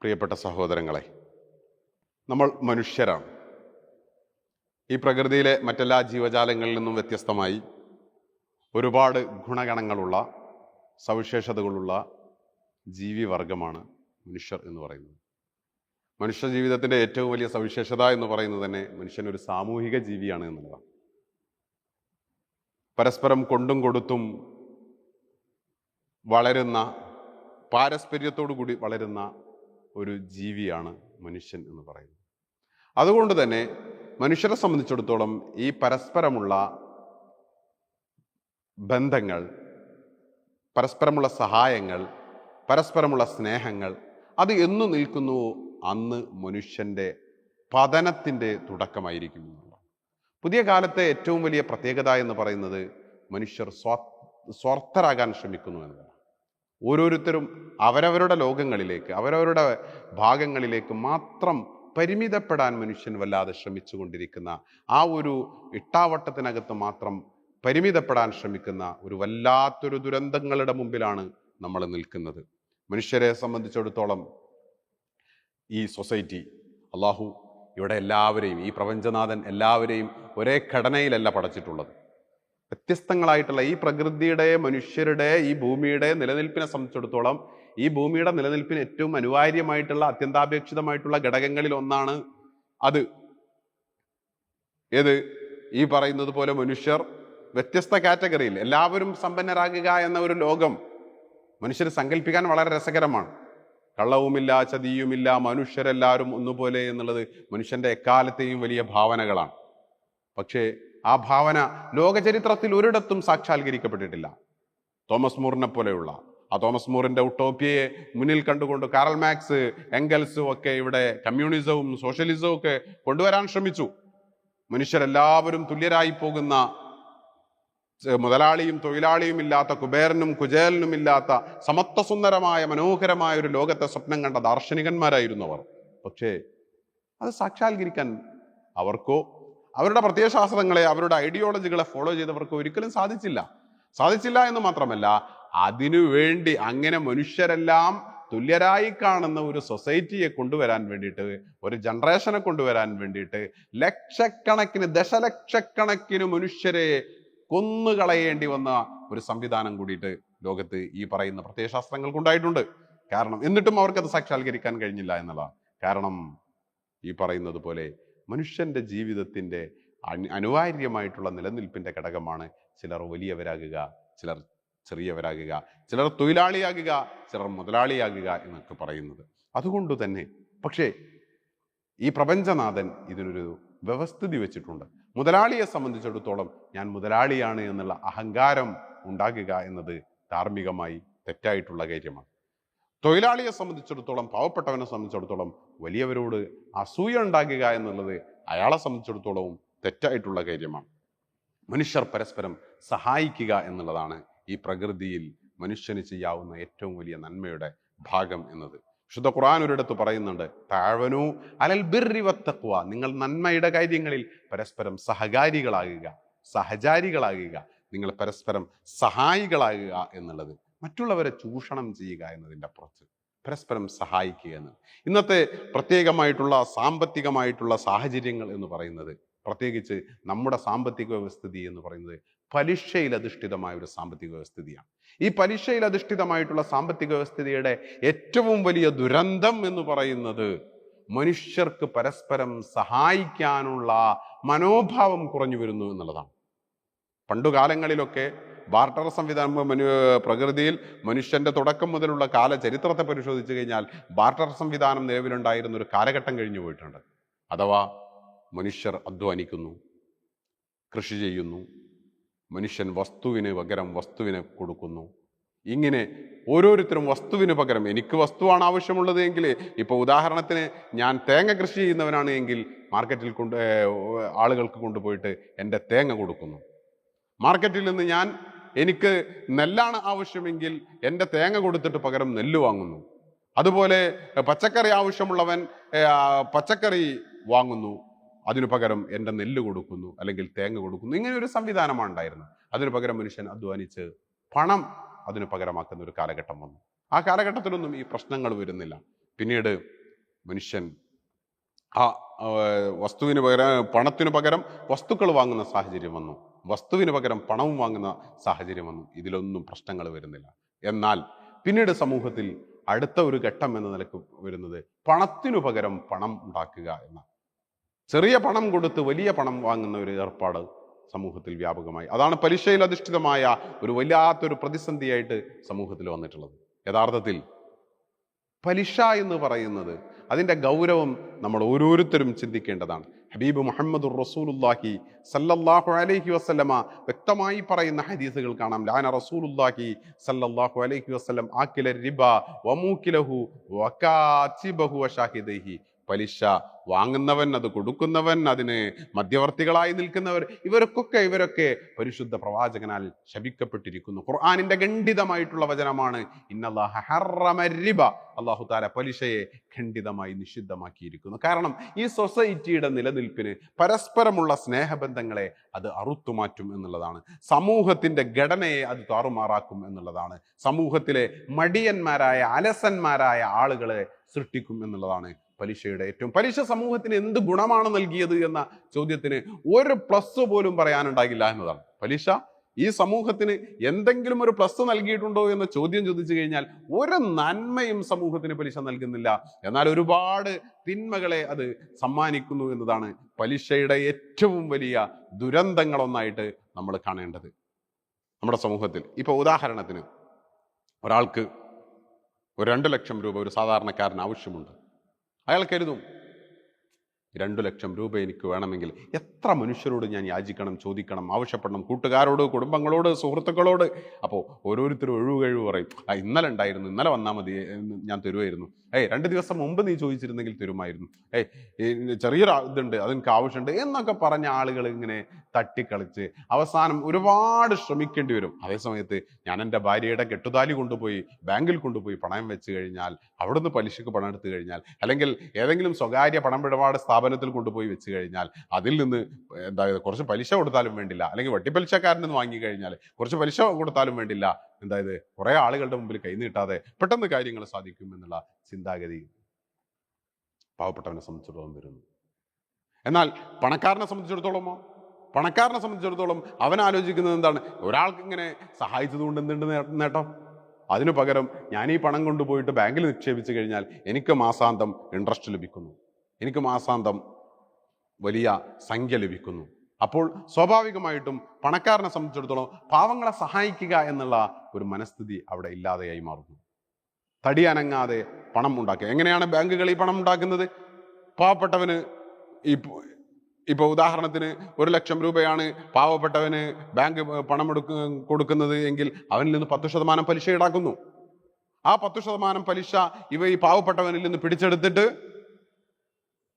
പ്രിയപ്പെട്ട സഹോദരങ്ങളെ നമ്മൾ മനുഷ്യരാണ്. ഈ പ്രകൃതിയിലെ മറ്റെല്ലാ ജീവജാലങ്ങളിൽ നിന്നും വ്യത്യസ്തമായി ഒരുപാട് ഗുണഗണങ്ങളുള്ള സവിശേഷതകളുള്ള ജീവിവർഗമാണ് മനുഷ്യർ എന്ന് പറയുന്നത്. മനുഷ്യ ജീവിതത്തിന്റെ ഏറ്റവും വലിയ സവിശേഷത എന്ന് പറയുന്നത് തന്നെ മനുഷ്യൻ ഒരു സാമൂഹിക ജീവിയാണ് എന്നുള്ളതാണ്. പരസ്പരം കൊണ്ടും കൊടുത്തും വളരുന്ന പാരസ്പര്യത്തോടു കൂടി വളരുന്ന ഒരു ജീവിയാണ് മനുഷ്യൻ എന്ന് പറയുന്നത്. അതുകൊണ്ട് തന്നെ മനുഷ്യരെ സംബന്ധിച്ചിടത്തോളം ഈ പരസ്പരമുള്ള ബന്ധങ്ങൾ പരസ്പരമുള്ള സഹായങ്ങൾ പരസ്പരമുള്ള സ്നേഹങ്ങൾ അത് എന്നു നിൽക്കുന്നു അന്ന് മനുഷ്യന്റെ പതനത്തിന്റെ തുടക്കമായിരിക്കും പുതിയ കാലത്തെ ഏറ്റവും വലിയ പ്രത്യേകത എന്ന് പറയുന്നത് മനുഷ്യർ സ്വാ സ്വാർത്ഥരാകാൻ ശ്രമിക്കുന്നു എന്നതാണ്. ഓരോരുത്തരും അവരവരുടെ ലോകങ്ങളിലേക്ക് അവരവരുടെ ഭാഗങ്ങളിലേക്ക് മാത്രം പരിമിതപ്പെടാൻ മനുഷ്യൻ വല്ലാതെ ശ്രമിച്ചു കൊണ്ടിരിക്കുന്ന ആ ഒരു ഇട്ടാവട്ടത്തിനകത്ത് മാത്രം പരിമിതപ്പെടാൻ ശ്രമിക്കുന്ന ഒരു വല്ലാത്തൊരു ദുരന്തങ്ങളുടെ മുമ്പിലാണ് നമ്മൾ നിൽക്കുന്നത്. മനുഷ്യരെ സംബന്ധിച്ചിടത്തോളം ഈ സൊസൈറ്റി അള്ളാഹു ഇവിടെ എല്ലാവരെയും ഈ പ്രപഞ്ചനാഥൻ എല്ലാവരെയും ഒരേ ഘടനയിലല്ല പടച്ചിട്ടുള്ളത്. വ്യത്യസ്തങ്ങളായിട്ടുള്ള ഈ പ്രകൃതിയുടെ മനുഷ്യരുടെ ഈ ഭൂമിയുടെ നിലനിൽപ്പിനെ സംബന്ധിച്ചിടത്തോളം ഈ ഭൂമിയുടെ നിലനിൽപ്പിന് ഏറ്റവും അനിവാര്യമായിട്ടുള്ള അത്യന്താപേക്ഷിതമായിട്ടുള്ള ഘടകങ്ങളിൽ ഒന്നാണ് അത്. ഏത്? ഈ പറയുന്നത് പോലെ മനുഷ്യർ വ്യത്യസ്ത കാറ്റഗറിയിൽ എല്ലാവരും സമ്പന്നരാകുക എന്ന ഒരു ലോകം മനുഷ്യർ സങ്കല്പിക്കാൻ വളരെ രസകരമാണ്. കള്ളവുമില്ല ചതിയുമില്ല മനുഷ്യരെല്ലാവരും ഒന്നുപോലെ എന്നുള്ളത് മനുഷ്യന്റെ എക്കാലത്തെയും വലിയ ഭാവനകളാണ്. പക്ഷേ ആ ഭാവന ലോകചരിത്രത്തിൽ ഒരിടത്തും സാക്ഷാത്കരിക്കപ്പെട്ടിട്ടില്ല. തോമസ് മൂറിനെ പോലെയുള്ള. ആ തോമസ് മൂറിന്റെ ഉട്ടോപ്യയെ മുന്നിൽ കണ്ടുകൊണ്ട് കാറൽ മാക്സ് എംഗൽസും ഒക്കെ ഇവിടെ കമ്മ്യൂണിസവും സോഷ്യലിസവും ഒക്കെ കൊണ്ടുവരാൻ ശ്രമിച്ചു. മനുഷ്യരെല്ലാവരും തുല്യരായി പോകുന്ന മുതലാളിയും തൊഴിലാളിയും ഇല്ലാത്ത കുബേരനും കുചേലനും ഇല്ലാത്ത സമത്വസുന്ദരമായ മനോഹരമായ ഒരു ലോകത്തെ സ്വപ്നം കണ്ട ദാർശനികന്മാരായിരുന്നു അവർ പക്ഷേ അത് സാക്ഷാത്കരിക്കാൻ അവർക്കോ അവരുടെ പ്രത്യയശാസ്ത്രങ്ങളെ അവരുടെ ഐഡിയോളജികളെ ഫോളോ ചെയ്തവർക്ക് ഒരിക്കലും സാധിച്ചില്ല. സാധിച്ചില്ല എന്ന് മാത്രമല്ല അതിനു വേണ്ടി അങ്ങനെ മനുഷ്യരെല്ലാം തുല്യരായി കാണുന്ന ഒരു സൊസൈറ്റിയെ കൊണ്ടുവരാൻ വേണ്ടിയിട്ട് ഒരു ജനറേഷനെ കൊണ്ടുവരാൻ വേണ്ടിയിട്ട് ലക്ഷക്കണക്കിന് ദശലക്ഷക്കണക്കിന് മനുഷ്യരെ കൊന്നുകളയേണ്ടി വന്ന ഒരു സംവിധാനം കൂടിയിട്ട് ലോകത്ത് ഈ പറയുന്ന പ്രത്യയശാസ്ത്രങ്ങൾക്കുണ്ടായിട്ടുണ്ട്. കാരണം എന്നിട്ടും അവർക്കത് സാക്ഷാത്കരിക്കാൻ കഴിഞ്ഞില്ല എന്നുള്ളതാണ് കാരണം ഈ പറയുന്നത് പോലെ മനുഷ്യന്റെ ജീവിതത്തിന്റെ അനി- അനിവാര്യമായിട്ടുള്ള നിലനിൽപ്പിന്റെ ഘടകമാണ് ചിലർ വലിയവരാകുക ചിലർ ചെറിയവരാകുക ചിലർ തൊഴിലാളിയാകുക ചിലർ മുതലാളിയാകുക എന്നൊക്കെ പറയുന്നത്. അതുകൊണ്ട് തന്നെ പക്ഷേ ഈ പ്രപഞ്ചനാഥൻ ഇതിനൊരു വ്യവസ്ഥിതി വെച്ചിട്ടുണ്ട്. മുതലാളിയെ സംബന്ധിച്ചിടത്തോളം ഞാൻ മുതലാളിയാണ് എന്നുള്ള അഹങ്കാരം ഉണ്ടാകുക എന്നത് ധാർമ്മികമായി തെറ്റായിട്ടുള്ള കാര്യമാണ്. തൊഴിലാളിയെ സംബന്ധിച്ചിടത്തോളം പാവപ്പെട്ടവനെ സംബന്ധിച്ചിടത്തോളം വലിയവരോട് അസൂയ ഉണ്ടാകുക എന്നുള്ളത് അയാളെ സംബന്ധിച്ചിടത്തോളവും തെറ്റായിട്ടുള്ള കാര്യമാണ്. മനുഷ്യർ പരസ്പരം സഹായിക്കുക എന്നുള്ളതാണ് ഈ പ്രകൃതിയിൽ മനുഷ്യന് ചെയ്യാവുന്ന ഏറ്റവും വലിയ നന്മയുടെ ഭാഗം എന്നത്. വിശുദ്ധ ഖുർആൻ ഒരിടത്ത് പറയുന്നുണ്ട് താഴ്വനു അലൽ ബിർവത്തക്കുക നിങ്ങൾ നന്മയുടെ കാര്യങ്ങളിൽ പരസ്പരം സഹകാരികളാകുക സഹചാരികളാകുക നിങ്ങൾ പരസ്പരം സഹായികളാകുക എന്നുള്ളത് മറ്റുള്ളവരെ ചൂഷണം ചെയ്യുക എന്നതിന്റെ അപ്പുറത്ത് പരസ്പരം സഹായിക്കുക എന്ന്. ഇന്നത്തെ പ്രത്യേകമായിട്ടുള്ള സാമ്പത്തികമായിട്ടുള്ള സാഹചര്യങ്ങൾ എന്ന് പറയുന്നത് പ്രത്യേകിച്ച് നമ്മുടെ സാമ്പത്തിക വ്യവസ്ഥിതി എന്ന് പറയുന്നത് പലിശയിൽ അധിഷ്ഠിതമായ ഒരു സാമ്പത്തിക വ്യവസ്ഥിതിയാണ്. ഈ പലിശയിൽ അധിഷ്ഠിതമായിട്ടുള്ള സാമ്പത്തിക വ്യവസ്ഥിതിയുടെ ഏറ്റവും വലിയ ദുരന്തം എന്ന് പറയുന്നത് മനുഷ്യർക്ക് പരസ്പരം സഹായിക്കാനുള്ള മനോഭാവം കുറഞ്ഞു വരുന്നു എന്നുള്ളതാണ്. പണ്ടുകാലങ്ങളിലൊക്കെ ബാർട്ടർ സംവിധാനം മനു പ്രകൃതിയിൽ മനുഷ്യന്റെ തുടക്കം മുതലുള്ള കാല ചരിത്രത്തെ പരിശോധിച്ചു കഴിഞ്ഞാൽ ബാർട്ടർ സംവിധാനം നിലവിലുണ്ടായിരുന്ന ഒരു കാലഘട്ടം കഴിഞ്ഞു പോയിട്ടുണ്ട്. അഥവാ മനുഷ്യർ അധ്വാനിക്കുന്നു കൃഷി ചെയ്യുന്നു മനുഷ്യൻ വസ്തുവിന് പകരം വസ്തുവിനെ കൊടുക്കുന്നു. ഇങ്ങനെ ഓരോരുത്തരും വസ്തുവിന് പകരം എനിക്ക് വസ്തുവാണ് ആവശ്യമുള്ളത് എങ്കിൽ ഇപ്പോൾ ഉദാഹരണത്തിന് ഞാൻ തേങ്ങ കൃഷി ചെയ്യുന്നവനാണ് എങ്കിൽ മാർക്കറ്റിൽ കൊണ്ട് ആളുകൾക്ക് കൊണ്ടുപോയിട്ട് എന്റെ തേങ്ങ കൊടുക്കുന്നു. മാർക്കറ്റിൽ നിന്ന് ഞാൻ എനിക്ക് നെല്ലാണ് ആവശ്യമെങ്കിൽ എന്റെ തേങ്ങ കൊടുത്തിട്ട് പകരം നെല്ല് വാങ്ങുന്നു. അതുപോലെ പച്ചക്കറി ആവശ്യമുള്ളവൻ പച്ചക്കറി വാങ്ങുന്നു. അതിനു പകരം എന്റെ നെല്ല് കൊടുക്കുന്നു അല്ലെങ്കിൽ തേങ്ങ കൊടുക്കുന്നു. ഇങ്ങനെ ഒരു സംവിധാനമാണ് ഉണ്ടായിരുന്നത്. അതിനു പകരം മനുഷ്യൻ അധ്വാനിച്ച് പണം അതിനു പകരമാക്കുന്ന ഒരു കാലഘട്ടം വന്നു. ആ കാലഘട്ടത്തിലൊന്നും ഈ പ്രശ്നങ്ങൾ വരുന്നില്ല. പിന്നീട് മനുഷ്യൻ ആ വസ്തുവിന് പകരം പണത്തിന് പകരം വസ്തുക്കൾ വാങ്ങുന്ന സാഹചര്യം വന്നു. വസ്തുവിന് പകരം പണവും വാങ്ങുന്ന സാഹചര്യം വന്നു. ഇതിലൊന്നും പ്രശ്നങ്ങൾ വരുന്നില്ല. എന്നാൽ പിന്നീട് സമൂഹത്തിൽ അടുത്ത ഒരു ഘട്ടം എന്ന നിലയ്ക്ക് വരുന്നത് പണത്തിനു പകരം പണം ഉണ്ടാക്കുക എന്ന ചെറിയ പണം കൊടുത്ത് വലിയ പണം വാങ്ങുന്ന ഒരു ഏർപ്പാട് സമൂഹത്തിൽ വ്യാപകമായി. അതാണ് പലിശയിൽ അധിഷ്ഠിതമായ ഒരു വല്ലാത്തൊരു പ്രതിസന്ധിയായിട്ട് സമൂഹത്തിൽ വന്നിട്ടുള്ളത്. യഥാർത്ഥത്തിൽ പലിശ എന്ന് പറയുന്നത് അതിന്റെ ഗൗരവം നമ്മൾ ഓരോരുത്തരും ചിന്തിക്കേണ്ടതാണ്. ഹബീബ് മുഹമ്മദ് റസൂലുല്ലാഹി സല്ലല്ലാഹു അലൈഹി വസല്ലമ വ്യക്തമായി പറയുന്ന ഹദീസുകൾ കാണാം. ലാന റസൂലുല്ലാഹി സല്ലല്ലാഹു അലൈഹി വസ്ലം ആക്കില റിബ വമൂക്കിലഹു വകാതിബഹു വശാഹിദൈഹി പലിശ വാങ്ങുന്നവൻ അത് കൊടുക്കുന്നവൻ അതിന് മധ്യവർത്തികളായി നിൽക്കുന്നവർ ഇവരൊക്കെ ഇവരൊക്കെ പരിശുദ്ധ പ്രവാചകനാൽ ശപിക്കപ്പെട്ടിരിക്കുന്നു. ഖുർആാനിന്റെ ഖണ്ഡിതമായിട്ടുള്ള വചനമാണ് ഇന്നല്ലാഹ അള്ളാഹു താല പലിശയെ ഖണ്ഡിതമായി നിഷിദ്ധമാക്കിയിരിക്കുന്നു. കാരണം ഈ സൊസൈറ്റിയുടെ നിലനിൽപ്പിന് പരസ്പരമുള്ള സ്നേഹബന്ധങ്ങളെ അത് അറുത്തുമാറ്റും എന്നുള്ളതാണ്. സമൂഹത്തിന്റെ ഘടനയെ അത് താറുമാറാക്കും എന്നുള്ളതാണ്. സമൂഹത്തിലെ മടിയന്മാരായ അലസന്മാരായ ആളുകളെ സൃഷ്ടിക്കും എന്നുള്ളതാണ് പലിശയുടെ ഏറ്റവും പലിശ സമൂഹത്തിന് എന്ത് ഗുണമാണ് നൽകിയത് എന്ന ചോദ്യത്തിന് ഒരു പ്ലസ് പോലും പറയാനുണ്ടാകില്ല എന്നതാണ്. പലിശ ഈ സമൂഹത്തിന് എന്തെങ്കിലും ഒരു പ്ലസ് നൽകിയിട്ടുണ്ടോ എന്ന ചോദ്യം ചോദിച്ചു കഴിഞ്ഞാൽ ഒരു നന്മയും സമൂഹത്തിന് പലിശ നൽകുന്നില്ല. എന്നാൽ ഒരുപാട് തിന്മകളെ അത് സമ്മാനിക്കുന്നു എന്നതാണ് പലിശയുടെ ഏറ്റവും വലിയ ദുരന്തങ്ങളൊന്നായിട്ട് നമ്മൾ കാണേണ്ടത്. നമ്മുടെ സമൂഹത്തിൽ. ഇപ്പോൾ ഉദാഹരണത്തിന് ഒരാൾക്ക് ഒരു രണ്ട് ലക്ഷം രൂപ ഒരു സാധാരണക്കാരന് ആവശ്യമുണ്ട്. അയാൾ കരുതും. രണ്ടു ലക്ഷം രൂപ എനിക്ക് വേണമെങ്കിൽ എത്ര മനുഷ്യരോട് ഞാൻ യാചിക്കണം ചോദിക്കണം ആവശ്യപ്പെടണം കൂട്ടുകാരോട് കുടുംബങ്ങളോട് സുഹൃത്തുക്കളോട്? അപ്പോൾ ഓരോരുത്തരും ഒഴിവ് കഴിവ് പറയും ആ ഇന്നലെ ഉണ്ടായിരുന്നു ഇന്നലെ വന്നാൽ മതി ഞാൻ തരുമായിരുന്നു. ഏയ് രണ്ട് ദിവസം മുമ്പ് നീ ചോദിച്ചിരുന്നെങ്കിൽ തരുമായിരുന്നു. ഏയ് ചെറിയൊരു ഇതുണ്ട് അതെനിക്ക് ആവശ്യമുണ്ട് എന്നൊക്കെ പറഞ്ഞ ആളുകൾ ഇങ്ങനെ തട്ടിക്കളിച്ച് അവസാനം ഒരുപാട് ശ്രമിക്കേണ്ടി വരും. അതേസമയത്ത് ഞാൻ എന്റെ ഭാര്യയുടെ കെട്ടുതാലി കൊണ്ടുപോയി ബാങ്കിൽ കൊണ്ടുപോയി പണയം വെച്ച് കഴിഞ്ഞാൽ അവിടുന്ന് പലിശക്ക് പണം എടുത്തു കഴിഞ്ഞാൽ അല്ലെങ്കിൽ ഏതെങ്കിലും സ്വകാര്യ പണം പണമിടപാട് സ്ഥാപനത്തിൽ കൊണ്ടുപോയി വെച്ച് കഴിഞ്ഞാൽ അതിൽ നിന്ന് എന്താ കുറച്ച് പലിശ കൊടുത്താലും വേണ്ടില്ല. അല്ലെങ്കിൽ വട്ടിപ്പലിശക്കാരൻ നിന്ന് വാങ്ങിക്കഴിഞ്ഞാൽ കുറച്ച് പലിശ കൊടുത്താലും വേണ്ടില്ല. എന്തായത് കുറെ ആളുകളുടെ മുമ്പിൽ കൈ നീട്ടാതെ പെട്ടെന്ന് കാര്യങ്ങൾ സാധിക്കും എന്നുള്ള ചിന്താഗതി പാവപ്പെട്ടവനെ സംബന്ധിച്ചിടത്തോളം വരുന്നു. എന്നാൽ പണക്കാരനെ സംബന്ധിച്ചിടത്തോളമോ? പണക്കാരനെ സംബന്ധിച്ചിടത്തോളം അവൻ ആലോചിക്കുന്നത് എന്താണ്? ഒരാൾക്ക് ഇങ്ങനെ സഹായിച്ചതുകൊണ്ട് എന്തുണ്ട് നേ- നേട്ടം? അതിനു പകരം ഞാൻ ഈ പണം കൊണ്ടുപോയിട്ട് ബാങ്കിൽ നിക്ഷേപിച്ചു കഴിഞ്ഞാൽ എനിക്ക് മാസാന്തം ഇൻട്രസ്റ്റ് ലഭിക്കുന്നു. എനിക്ക് മാസാന്തം വലിയ സംഖ്യ ലഭിക്കുന്നു. അപ്പോൾ സ്വാഭാവികമായിട്ടും പണക്കാരനെ സംബന്ധിച്ചിടത്തോളം പാവങ്ങളെ സഹായിക്കുക എന്നുള്ള ഒരു മനസ്ഥിതി അവിടെ ഇല്ലാതെയായി മാറുന്നു. തടി അനങ്ങാതെ പണം ഉണ്ടാക്കുക. എങ്ങനെയാണ് ബാങ്കുകൾ ഈ പണം ഉണ്ടാക്കുന്നത്? പാവപ്പെട്ടവന് ഈ ഇപ്പോൾ ഉദാഹരണത്തിന് ഒരു ലക്ഷം രൂപയാണ് പാവപ്പെട്ടവന് ബാങ്ക് പണം എടുക്ക കൊടുക്കുന്നത് എങ്കിൽ അവനിൽ നിന്ന് പത്ത് ശതമാനം പലിശ ഈടാക്കുന്നു. ആ പത്ത് ശതമാനം പലിശ ഇവ ഈ പാവപ്പെട്ടവനിൽ നിന്ന് പിടിച്ചെടുത്തിട്ട്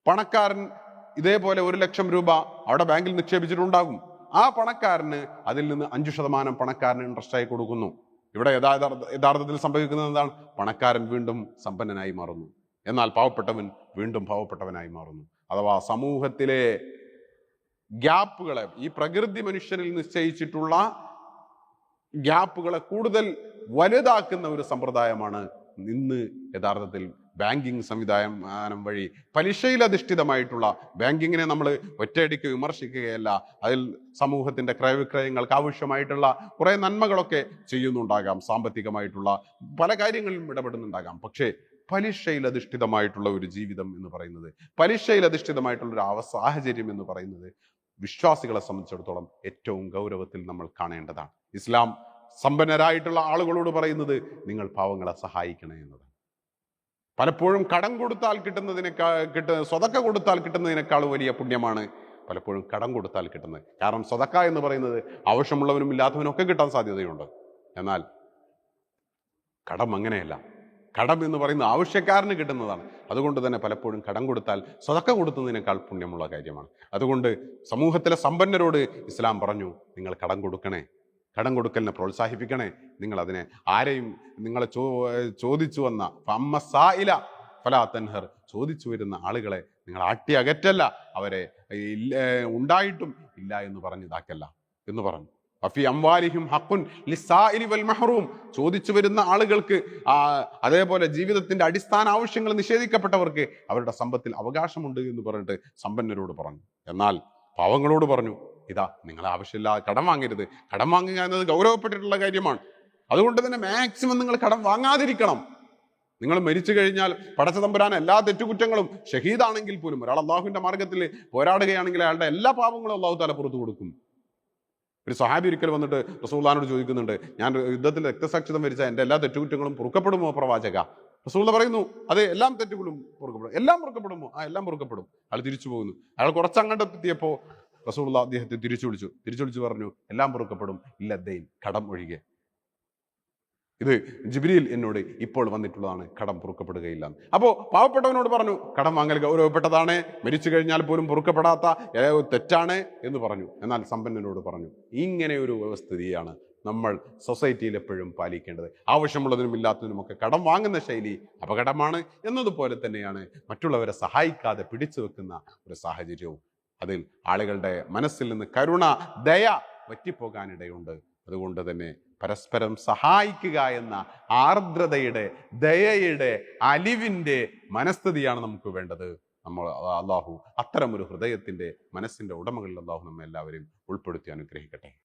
പണക്കാരൻ ഇതേപോലെ ഒരു ലക്ഷം രൂപ അവിടെ ബാങ്കിൽ നിക്ഷേപിച്ചിട്ടുണ്ടാകും. ആ പണക്കാരന് അതിൽ നിന്ന് അഞ്ചു ശതമാനം പണക്കാരന് ഇൻട്രസ്റ്റ് ആയി കൊടുക്കുന്നു. ഇവിടെ യഥാർത്ഥ യഥാർത്ഥത്തിൽ സംഭവിക്കുന്നത് എന്താണ്? പണക്കാരൻ വീണ്ടും സമ്പന്നനായി മാറുന്നു. എന്നാൽ പാവപ്പെട്ടവൻ വീണ്ടും പാവപ്പെട്ടവനായി മാറുന്നു. അഥവാ സമൂഹത്തിലെ ഗ്യാപ്പുകളെ ഈ പ്രകൃതി മനുഷ്യനിൽ നിശ്ചയിച്ചിട്ടുള്ള ഗ്യാപ്പുകളെ കൂടുതൽ വലുതാക്കുന്ന ഒരു സമ്പ്രദായമാണ് ഇന്ന് യഥാർത്ഥത്തിൽ ബാങ്കിങ് സംവിധാനം വഴി പലിശയിൽ അധിഷ്ഠിതമായിട്ടുള്ള ബാങ്കിങ്ങിനെ നമ്മൾ ഒറ്റയടിക്ക് വിമർശിക്കുകയല്ല. അതിൽ സമൂഹത്തിന്റെ ക്രയവിക്രയങ്ങൾക്ക് ആവശ്യമായിട്ടുള്ള കുറേ നന്മകളൊക്കെ ചെയ്യുന്നുണ്ടാകാം സാമ്പത്തികമായിട്ടുള്ള പല കാര്യങ്ങളിലും ഇടപെടുന്നുണ്ടാകാം. പക്ഷേ പലിശയിലധിഷ്ഠിതമായിട്ടുള്ള ഒരു ജീവിതം എന്ന് പറയുന്നത് പലിശയിലധിഷ്ഠിതമായിട്ടുള്ള ഒരു അവ സാഹചര്യം എന്ന് പറയുന്നത് വിശ്വാസികളെ സംബന്ധിച്ചിടത്തോളം ഏറ്റവും ഗൗരവത്തിൽ നമ്മൾ കാണേണ്ടതാണ്. ഇസ്ലാം സമ്പന്നരായിട്ടുള്ള ആളുകളോട് പറയുന്നത് നിങ്ങൾ പാവങ്ങളെ സഹായിക്കണേ എന്നതാണ്. പലപ്പോഴും കടം കൊടുത്താൽ കിട്ടുന്നതിനേക്കാൾ കിട്ട സ്വതക്ക കൊടുത്താൽ കിട്ടുന്നതിനേക്കാൾ വലിയ പുണ്യമാണ് പലപ്പോഴും കടം കൊടുത്താൽ കിട്ടുന്നത്. കാരണം സ്വതക്ക എന്ന് പറയുന്നത് ആവശ്യമുള്ളവനും ഇല്ലാത്തവനും ഒക്കെ കിട്ടാൻ സാധ്യതയുണ്ട്. എന്നാൽ കടം അങ്ങനെയല്ല. കടം എന്ന് പറയുന്നത് ആവശ്യക്കാരന് കിട്ടുന്നതാണ്. അതുകൊണ്ട് തന്നെ പലപ്പോഴും കടം കൊടുത്താൽ സ്വതക്ക കൊടുത്തതിനേക്കാൾ പുണ്യമുള്ള കാര്യമാണ്. അതുകൊണ്ട് സമൂഹത്തിലെ സമ്പന്നരോട് ഇസ്ലാം പറഞ്ഞു നിങ്ങൾ കടം കൊടുക്കണേ. കടം കൊടുക്കലിനെ പ്രോത്സാഹിപ്പിക്കണേ. നിങ്ങൾ അതിനെ ആരെയും നിങ്ങളെ ചോ ചോദിച്ചു വന്ന ഫമ്മ സായില ഫലാ തൻഹർ ചോദിച്ചു വരുന്ന ആളുകളെ നിങ്ങൾ ആട്ടി അകറ്റല്ല. അവരെ ഇല്ല ഉണ്ടായിട്ടും ഇല്ല എന്ന് പറഞ്ഞ് ഇതാക്കല്ല എന്ന് പറഞ്ഞു. അഫി അംവാലിഹിം ഹക്കുൻ ലിസാഇലി വൽ മഹ്റൂം ചോദിച്ചു വരുന്ന ആളുകൾക്ക് അതേപോലെ ജീവിതത്തിന്റെ അടിസ്ഥാന ആവശ്യങ്ങൾ നിഷേധിക്കപ്പെട്ടവർക്ക് അവരുടെ സമ്പത്തിൽ അവകാശമുണ്ട് എന്ന് പറഞ്ഞിട്ട് സമ്പന്നരോട് പറഞ്ഞു. എന്നാൽ പാവങ്ങളോട് പറഞ്ഞു. ഇതാ നിങ്ങൾ ആവശ്യമില്ല കടം വാങ്ങരുത്. കടം വാങ്ങുക എന്നത് ഗൗരവപ്പെട്ടിട്ടുള്ള കാര്യമാണ്. അതുകൊണ്ട് തന്നെ മാക്സിമം നിങ്ങൾ കടം വാങ്ങാതിരിക്കണം. നിങ്ങൾ മരിച്ചു കഴിഞ്ഞാൽ പടച്ച തമ്പുരാൻ എല്ലാ തെറ്റുകുറ്റങ്ങളും ഷഹീദാണെങ്കിൽ പോലും ഒരാൾ അള്ളാഹുവിന്റെ മാർഗത്തിൽ പോരാടുകയാണെങ്കിൽ അയാളുടെ എല്ലാ പാപങ്ങളും അള്ളാഹു താല പുറത്തു കൊടുക്കും. ഒരു സഹാബി ഒരിക്കൽ വന്നിട്ട് റസൂള്ളാനോട് ചോദിക്കുന്നുണ്ട് ഞാൻ യുദ്ധത്തിൽ രക്തസാക്ഷിതം വരിച്ച എന്റെ എല്ലാ തെറ്റുകുറ്റങ്ങളും പൊറുക്കപ്പെടുമോ പ്രവാചക? റസൂള്ള പറയുന്നു അതെ എല്ലാം തെറ്റുകളും പൊറുക്കപ്പെടും എല്ലാം പൊറുക്കപ്പെടുമോ? ആ എല്ലാം പൊറുക്കപ്പെടും. അയാൾ തിരിച്ചു പോകുന്നു. അയാൾ കുറച്ചങ്ങോട്ട് എത്തിയപ്പോൾ റസൂള്ള അദ്ദേഹത്തെ തിരിച്ചു വിളിച്ചു. തിരിച്ചു വിളിച്ചു പറഞ്ഞു എല്ലാം പൊറുക്കപ്പെടും. ഇല്ല ദൈൻ കടം ഒഴികെ. ഇത് ജിബ്രീൽ എന്നോട് ഇപ്പോൾ വന്നിട്ടുള്ളതാണ് കടം പൊറുക്കപ്പെടുകയില്ല അപ്പോൾ പാവപ്പെട്ടവനോട് പറഞ്ഞു കടം വാങ്ങൽ ഗൗരവപ്പെട്ടതാണ്. മരിച്ചു കഴിഞ്ഞാൽ പോലും പൊറുക്കപ്പെടാത്ത തെറ്റാണ് എന്ന് പറഞ്ഞു. എന്നാൽ സമ്പന്നനോട് പറഞ്ഞു ഇങ്ങനെ ഒരു വ്യവസ്ഥിതിയാണ് നമ്മൾ സൊസൈറ്റിയിൽ എപ്പോഴും പാലിക്കേണ്ടത്. ആവശ്യമുള്ളതിനും ഇല്ലാത്തതിനുമൊക്കെ കടം വാങ്ങുന്ന ശൈലി അപകടമാണ് എന്നതുപോലെ തന്നെയാണ് മറ്റുള്ളവരെ സഹായിക്കാതെ പിടിച്ചു വെക്കുന്ന ഒരു സാഹചര്യവും അതിൽ ആളുകളുടെ മനസ്സിൽ നിന്ന് കരുണ ദയ വറ്റിപ്പോകാനിടയുണ്ട്. അതുകൊണ്ട് തന്നെ പരസ്പരം സഹായിക്കുക എന്ന ആർദ്രതയുടെ ദയയുടെ അലിവിന്റെ മനസ്ഥിതിയാണ് നമുക്ക് വേണ്ടത്. നമ്മൾ അള്ളാഹു അത്തരമൊരു ഹൃദയത്തിന്റെ മനസ്സിന്റെ ഉടമകളിൽ അള്ളാഹു നമ്മെ എല്ലാവരെയും ഉൾപ്പെടുത്തി അനുഗ്രഹിക്കട്ടെ.